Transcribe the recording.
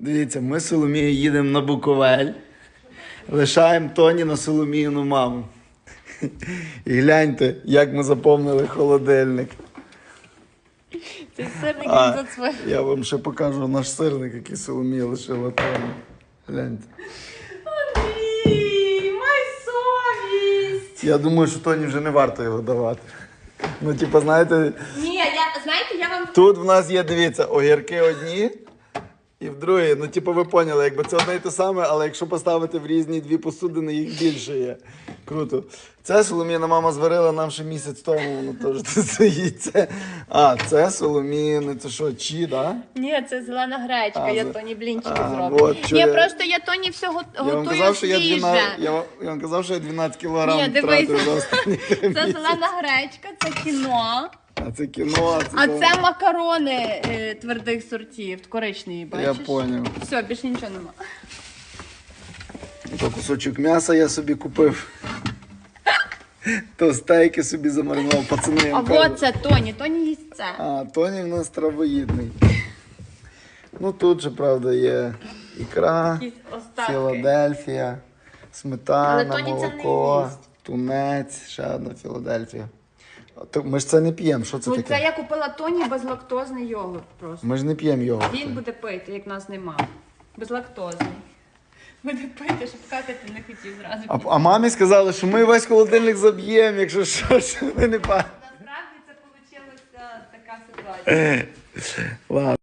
Дивіться, ми з Соломією їдемо на Буковель. Лишаємо Тоні на Соломіїну маму. І гляньте, як ми заповнили холодильник. Цей сирник А, я вам ще покажу наш сирник, який Соломія лишила Тоні. Гляньте. Андрій, май совість! Я думаю, що Тоні вже не варто його давати. Ну, типу, знаєте, Ні, я, знаєте, я вам тут в нас є, дивіться, огірки одні. І в другій, ну типу, ви поняли, якби це одне і те саме, але якщо поставити в різні дві посудини, їх більше є. Круто. Це Соломіна мама зварила нам ще місяць тому, воно теж тут стоїть. Це... А, це Соломіни, це що, чі, да? Ні, це зелена гречка, А, я за- Тоні блінчики А, зроблю. що Ні, я- просто я Тоні все го- Я вам готую казав, що я свіже. 12, я, вам- я вам казав, що я 12 кілограм Ні, дивись. втратив за останні три Це місяці. зелена гречка, це кіно. А це кіно, а це. А це макарони е, твердих сортів, коричневі, бачиш? Я поняв. Все, більше нічого нема. То кусочок м'яса я собі купив. То стейки собі замаринував, пацани. я А вам кажу. от це Тоні, Тоні їсть це. А, Тоні в нас травоїдний. Ну тут же, правда, є ікра, Якісь остатки. Філадельфія, сметана, Але Тоні це не молоко, їсть. тунець, ще одна Філадельфія. А то Ми ж це не п'ємо. Що це Ну, таке? це я купила Тоні безлактозний йогурт просто. Ми ж не п'ємо йогурт. Він буде пити, як нас нема. Безлактозний. Буде пити, щоб какати не хотів зразу. А, а мамі сказали, що ми весь холодильник заб'ємо, якщо що, що ми не па. Насправді це вийшла така ситуація. Ладно.